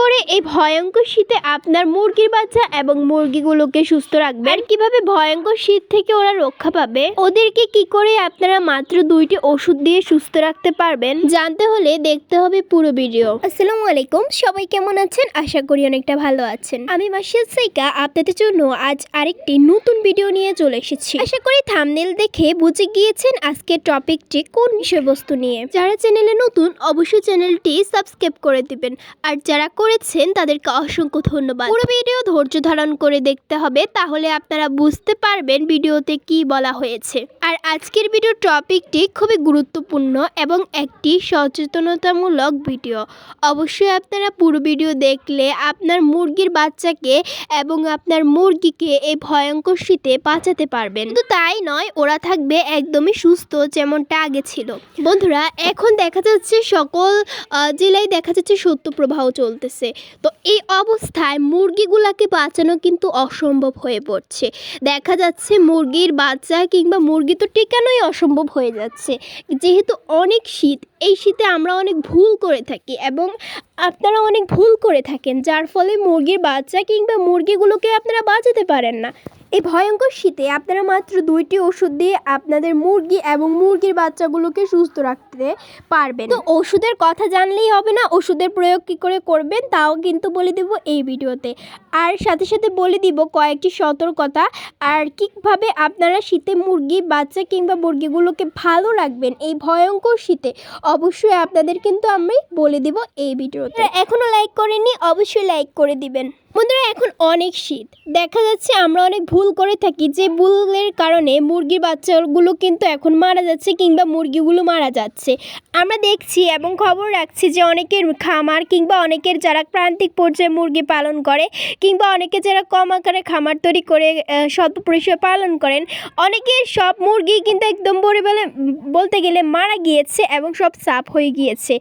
করে এই ভয়ঙ্কর শীতে আপনার মুরগির বাচ্চা এবং মুরগিগুলোকে সুস্থ রাখবেন। আর কীভাবে ভয়ঙ্কর শীত থেকে ওরা রক্ষা পাবে? ওদেরকে কি করে আপনারা মাত্র দুইটি ওষুধ দিয়ে সুস্থ রাখতে পারবেন? জানতে হলে দেখতে হবে পুরো ভিডিও। আসসালামু আলাইকুম, সবাই কেমন আছেন? আশা করি অনেকটা ভালো আছেন। আমি মাসিদ সাইকা, আপনাদের জন্য আজ আরেকটি নতুন ভিডিও নিয়ে চলে এসেছি। আশা করি থামনেল দেখে বুঝে গিয়েছেন আজকের টপিকটি কোন বিষয়বস্তু নিয়ে। যারা চ্যানেলে নতুন, অবশ্যই চ্যানেলটি সাবস্ক্রাইব করে দিবেন। আর যারা করেছেন, তাদেরকে অসংখ্য ধন্যবাদ। পুরো ভিডিও ধৈর্য ধারণ করে দেখতে হবে, তাহলে আপনারা বুঝতে পারবেন ভিডিওতে কি বলা হয়েছে। আর আজকের ভিডিও টপিকটি খুবই গুরুত্বপূর্ণ এবং একটি সচেতনতামূলক ভিডিও। অবশ্যই আপনারা পুরো ভিডিও দেখলে আপনার মুরগির বাচ্চাকে এবং আপনার মুরগিকে এই ভয়ঙ্কর শীতে বাঁচাতে পারবেন। কিন্তু তাই নয়, ওরা থাকবে একদমই সুস্থ যেমনটা আগে ছিল। বন্ধুরা, এখন দেখা যাচ্ছে সকল জেলায় দেখা যাচ্ছে সত্য প্রবাহ চলতেছে তো এই অবস্থায় মুরগিগুলাকে বাঁচানো কিন্তু অসম্ভব হয়ে পড়ছে। দেখা যাচ্ছে মুরগির বাচ্চা কিংবা মুরগি তো টেকানোই অসম্ভব হয়ে যাচ্ছে। যেহেতু অনেক শীত, এই শীতে আমরা অনেক ভুল করে থাকি এবং আপনারা অনেক ভুল করে থাকেন, যার ফলে মুরগির বাচ্চা কিংবা মুরগিগুলোকে আপনারা বাঁচাতে পারেন না। এই ভয়ঙ্কর শীতে আপনারা মাত্র দুইটি ওষুধ দিয়ে আপনাদের মুরগি এবং মুরগির বাচ্চাগুলোকে সুস্থ রাখতে পারবেন। তো ওষুধের কথা জানলেই হবে না, ওষুধের প্রয়োগ কী করে করবেন তাও কিন্তু বলে দেব এই ভিডিওতে। আর সাথে সাথে বলে দিব কয়েকটি সতর্কতা, আর কীভাবে আপনারা শীতে মুরগি, বাচ্চা কিংবা মুরগিগুলোকে ভালো রাখবেন এই ভয়ঙ্কর শীতে, অবশ্যই আপনাদের কিন্তু আমি বলে দিব এই ভিডিওতে। এখনও লাইক করেননি, অবশ্যই লাইক করে দিবেন। বন্ধুরা, এখন অনেক শীত। দেখা যাচ্ছে আমরা অনেক ভুল করে থাকি। যে ভুলের কারণে মুরগির বাচ্চাগুলো কিন্তু এখন মারা যাচ্ছে কিংবা মুরগিগুলো মারা যাচ্ছে। আমরা দেখছি এবং খবর রাখছি যে অনেকের খামার কিংবা অনেকের যারা প্রান্তিক পর্যায়ে মুরগি পালন করে কিংবা অনেকে যারা কম আকারে খামার তৈরি করে স্বল্প পরিসরে পালন করেন অনেকের সব মুরগি কিন্তু একদম বলে বলে, বলতে গেলে মারা গিয়েছে এবং সব সাফ হয়ে গিয়েছে।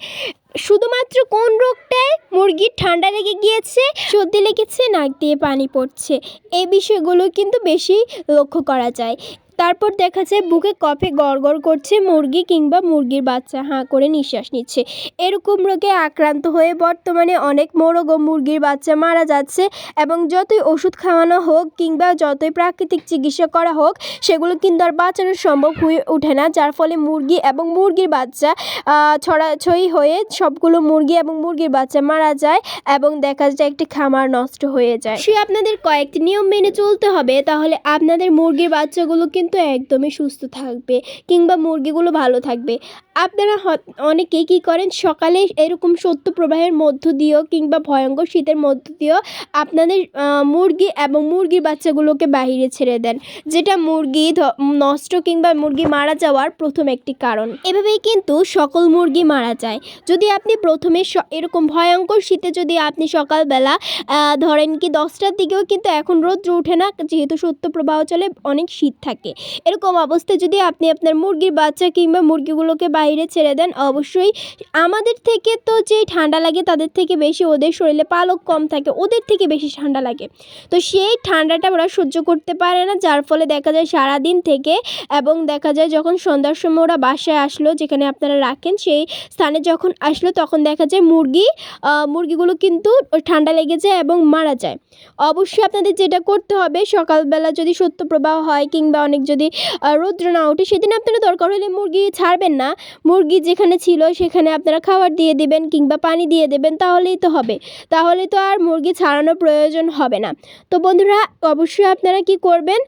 শুধুমাত্র কোন রোগটায় মুরগির ঠান্ডা লেগে গিয়েছে, সর্দি লেগেছে, নাক দিয়ে পানি পড়ছে, এই বিষয়গুলো কিন্তু বেশি লক্ষ্য করা যায়। তারপর দেখা যায় বুকে কফে গড়গড় করছে মুরগি কিংবা মুরগির বাচ্চা হাঁ করে নিঃশ্বাস নিচ্ছে। এরকম রোগে আক্রান্ত হয়ে বর্তমানে অনেক মোরগ ও মুরগির বাচ্চা মারা যাচ্ছে এবং যতই ওষুধ খাওয়ানো হোক কিংবা যতই প্রাকৃতিক চিকিৎসা করা হোক, সেগুলো কিন্তু আর বাঁচানো সম্ভব হয়ে ওঠে না, যার ফলে মুরগি এবং মুরগির বাচ্চা ছড়াছড়ি হয়ে সবগুলো মুরগি এবং মুরগির বাচ্চা মারা যায় এবং দেখা যায় একটি খামার নষ্ট হয়ে যায়। সে আপনাদের কয়েকটি নিয়ম মেনে চলতে হবে, তাহলে আপনাদের মুরগির বাচ্চাগুলো কিন্তু একদমই সুস্থ থাকবে কিংবা মুরগিগুলো ভালো থাকবে। আপনারা অনেকেই কী করেন? সকালে এরকম সত্য প্রবাহের মধ্য দিয়েও কিংবা ভয়ঙ্কর শীতের মধ্য দিয়েও আপনাদের মুরগি এবং মুরগির বাচ্চাগুলোকে বাইরে ছেড়ে দেন, যেটা মুরগি নষ্ট কিংবা মুরগি মারা যাওয়ার প্রথম একটি কারণ। এভাবেই কিন্তু সকল মুরগি মারা যায়। যদি আপনি প্রথমে এরকম ভয়ঙ্কর শীতে যদি আপনি সকালবেলা ধরেন কি দশটার দিকেও কিন্তু এখন রোদ্র ওঠে না, যেহেতু সত্য প্রবাহ চলে, অনেক শীত থাকে। এরকম অবস্থায় যদি আপনি আপনার মুরগির বাচ্চা কিংবা মুরগিগুলোকে বাইরে ছেড়ে দেন, অবশ্যই আমাদের থেকে তো যে ঠান্ডা লাগে তাদের থেকে বেশি ওদের শরীরে পালক কম থাকে, ওদের থেকে বেশি ঠান্ডা লাগে। তো সেই ঠান্ডাটা ওরা সহ্য করতে পারে না, যার ফলে দেখা যায় সারাদিন থেকে এবং দেখা যায় যখন সন্ধ্যার সময় ওরা বাসায় আসলো, যেখানে আপনারা রাখেন, সেই স্থানে যখন আসলো, তখন দেখা যায় মুরগি মুরগিগুলো কিন্তু ঠান্ডা লেগে যায় এবং মারা যায়। অবশ্যই আপনাদের যেটা করতে হবে, সকালবেলা যদি সত্য প্রবাহ হয় কিংবা অনেক যদি রৌদ্র না ওঠে, সেদিন আপনারা দরকার হলে মুরগি ছাড়বেন না। মুরগি যেখানে ছিল, সেখানে আপনারা খাবার দিয়ে দেবেন কিংবা পানি দিয়ে দেবেন, তাহলেই তো হবে। তাহলে তো আর মুরগি ছাড়ানোর প্রয়োজন হবে না। তো বন্ধুরা, অবশ্যই আপনারা কি করবেন?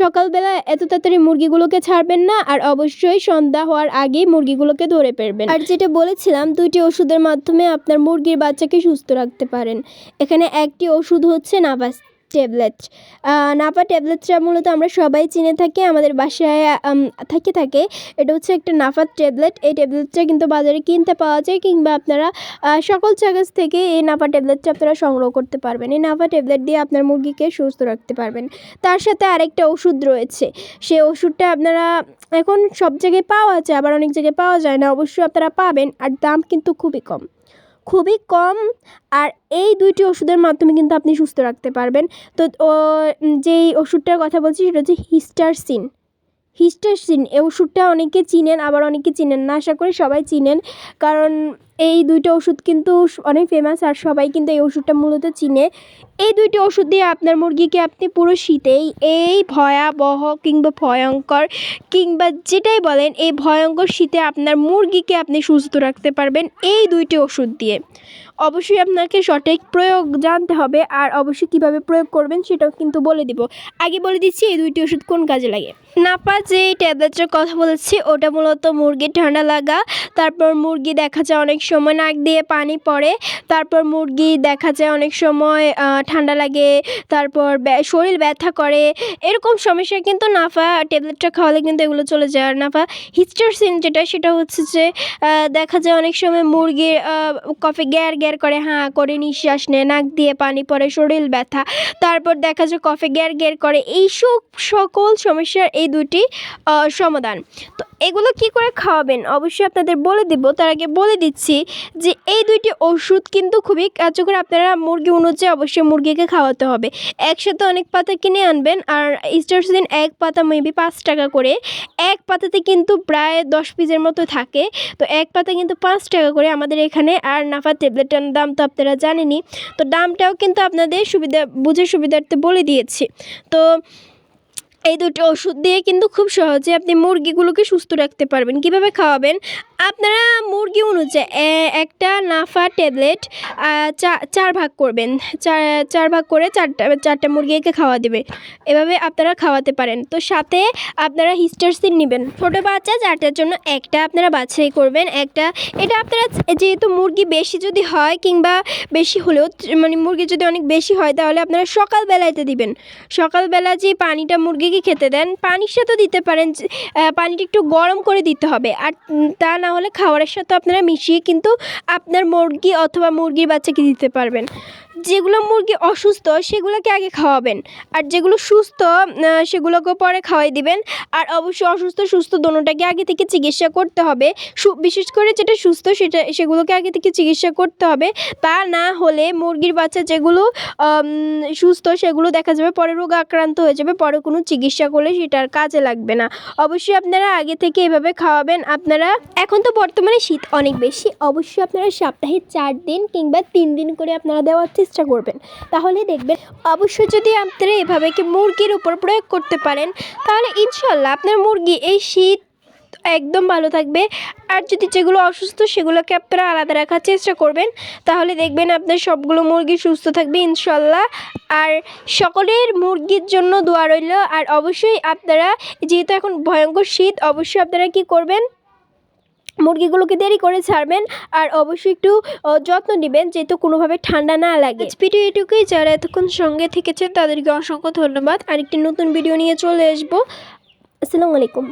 সকালবেলা এত তাড়াতাড়ি মুরগিগুলোকে ছাড়বেন না, আর অবশ্যই সন্ধ্যা হওয়ার আগেই মুরগিগুলোকে ধরে ফেলবেন। আর যেটা বলেছিলাম, দুইটি ওষুধের মাধ্যমে আপনার মুরগির বাচ্চাকে সুস্থ রাখতে পারেন। এখানে একটি ওষুধ হচ্ছে নাভাস। ট্যাবলেট। নাপা ট্যাবলেটটা মূলত আমরা সবাই চিনে থাকি, আমাদের বাসায় থেকে, থাকে। এটা হচ্ছে একটা নাফার ট্যাবলেট। এই ট্যাবলেটটা কিন্তু বাজারে কিনতে পাওয়া যায় কিংবা আপনারা সকল জায়গা থেকে এই নাফা ট্যাবলেটটা আপনারা সংগ্রহ করতে পারবেন। এই নাফা ট্যাবলেট দিয়ে আপনার মুরগিকে সুস্থ রাখতে পারবেন। তার সাথে আরেকটা ওষুধ রয়েছে। সেই ওষুধটা আপনারা এখন সব জায়গায় পাওয়া যায়, আবার অনেক জায়গায় পাওয়া যায় না, অবশ্যই আপনারা পাবেন। আর দাম কিন্তু খুবই কম। খুবই কম। আর এই দুইটি ওষুধের মাধ্যমে কিন্তু আপনি সুস্থ রাখতে পারবেন। তো যেই ওষুধটার কথা বলছি সেটা হচ্ছে হিস্টারসিন। হিস্টারসিন, এই ওষুধটা অনেকে চিনেন, আবার অনেকে চিনেন না। আশা করি সবাই চিনেন। কারণ এই দুইটা ওষুধ কিন্তু অনেক ফেমাস আর সবাই কিন্তু এই ওষুধটা মূলত চিনে। এই দুইটি ওষুধ দিয়ে আপনার মুরগিকে আপনি পুরো শীতেই এই ভয়াবহ কিংবা ভয়ঙ্কর কিংবা যেটাই বলেন, এই ভয়ঙ্কর শীতে আপনার মুরগিকে আপনি সুস্থ রাখতে পারবেন এই দুইটি ওষুধ দিয়ে। অবশ্যই আপনাকে সঠিক প্রয়োগ জানতে হবে আর অবশ্যই কীভাবে প্রয়োগ করবেন সেটাও কিন্তু বলে দিব। আগে বলে দিচ্ছি এই দুইটি ওষুধ কোন কাজে লাগে? নাপা যে ট্যাবলেটের কথা বলেছি, ওটা মূলত মুরগির ঠান্ডা লাগা, তারপর মুরগি দেখা যায় অনেক সময় নাক দিয়ে পানি পড়ে, তারপর মুরগি দেখা যায় অনেক সময় ঠান্ডা লাগে, তারপর শরীর ব্যথা করে, এরকম সমস্যা কিন্তু নাফা ট্যাবলেটটা খাওয়ালে কিন্তু এগুলো চলে যায়। আর নাফা হিস্টারসিন যেটা, সেটা হচ্ছে যে দেখা যায় অনেক সময় মুরগির কফে গ্যার গ্যার করে, হাঁ, করে নিঃশ্বাস নেয়, নাক দিয়ে পানি পরে শরীর ব্যথা। তারপর দেখা যায় কফে গ্যার গ্যার করে। এইসব সকল সমস্যার এই দুটি সমাধান। তো এগুলো কি করে খাওয়াবেন? অবশ্যই আপনাদের বলে দিব। তার আগে বলে দিচ্ছি যে এই দুইটি ওষুধ কিন্তু খুবই কার্যকর। আপনারা মুরগি অনুযায়ী অবশ্যই মুরগিকে খাওয়াতে হবে। একসাথে অনেক পাতা কিনে আনবেন আর স্টারসিন এক পাতা মেবি পাঁচ টাকা করে। এক পাতাতে কিন্তু প্রায় দশ পিসের মতো থাকে। তো এক পাতা কিন্তু পাঁচ টাকা করে আমাদের এখানে। আর নাফা ট্যাবলেটের দাম তো আপনারা জানেনই। তো দামটাও কিন্তু আপনাদের সুবিধা, বুঝে সুবিধার্থে বলে দিয়েছি। তো এই দুটো ওষুধ দিয়ে কিন্তু খুব সহজে আপনি মুরগিগুলোকে সুস্থ রাখতে পারবেন। কীভাবে খাওয়াবেন? আপনারা মুরগি অনুযায়ী একটা নাফা ট্যাবলেট চার ভাগ করবেন। চার চার ভাগ করে চারটা চারটা মুরগিকে খাওয়া দেবে। এভাবে আপনারা খাওয়াতে পারেন। তো সাথে আপনারা হিস্টারসিন নেবেন। ছোটো বাচ্চা চারটার জন্য একটা আপনারা বাছাই করবেন। একটা, এটা আপনারা যেহেতু মুরগি বেশি যদি হয় কিংবা বেশি হলেও মানে মুরগি যদি অনেক বেশি হয়, তাহলে আপনারা সকালবেলাতে দিবেন। সকালবেলা যে পানিটা মুরগিকে খেতে দেন। পানির সাথেও দিতে পারেন পানিটা একটু গরম করে দিতে হবে। আর তা না হলে খাবারের সাথে আপনারা মিশিয়ে কিন্তু আপনার মুরগি অথবা মুরগির বাচ্চাকে দিতে পারবেন। যেগুলো মুরগি অসুস্থ, সেগুলোকে আগে খাওয়াবেন। আর যেগুলো সুস্থ সেগুলোকে পরে খাওয়াই দিবেন। আর অবশ্যই অসুস্থ, সুস্থ দোনোটাকে আগে থেকে চিকিৎসা করতে হবে। বিশেষ করে যেটা সুস্থ, সেটা, সেগুলোকে আগে থেকে চিকিৎসা করতে হবে। তা না হলে মুরগির বাচ্চা যেগুলো সুস্থ, সেগুলো দেখা যাবে পরে রোগ আক্রান্ত হয়ে যাবে, পরে কোনো চিকিৎসা করলে সেটার কাজে লাগবে না। অবশ্যই আপনারা আগে থেকে এভাবে খাওয়াবেন। আপনারা, এখন তো বর্তমানে শীত অনেক বেশি, অবশ্যই আপনারা সপ্তাহে চার দিন কিংবা তিন দিন করে আপনারা দেওয়ার চেষ্টা করবেন। তাহলে দেখবেন, অবশ্যই যদি আপনারা এভাবে কি মুরগির উপর প্রয়োগ করতে পারেন, তাহলে ইনশাল্লাহ আপনার মুরগি এই শীত একদম ভালো থাকবে। আর যদি যেগুলো অসুস্থ, সেগুলোকে আপনারা আলাদা রাখার চেষ্টা করবেন। তাহলে দেখবেন আপনার সবগুলো মুরগি সুস্থ থাকবে ইনশাল্লাহ। আর সকলের মুরগির জন্য দোয়া রইল। আর অবশ্যই আপনারা, যেহেতু এখন ভয়ঙ্কর শীত, অবশ্যই আপনারা কি করবেন? মুরগিগুলোকে দেরি করে ছাড়বেন। আর অবশ্যই একটু যত্ন নেবেন যেহেতু কোনোভাবে ঠান্ডা না লাগে। ভিডিও এটুকুই। যারা এতক্ষণ সঙ্গে থেকেছেন, তাদেরকে অসংখ্য ধন্যবাদ। আর একটি নতুন ভিডিও নিয়ে চলে আসব। আসসালামু আলাইকুম।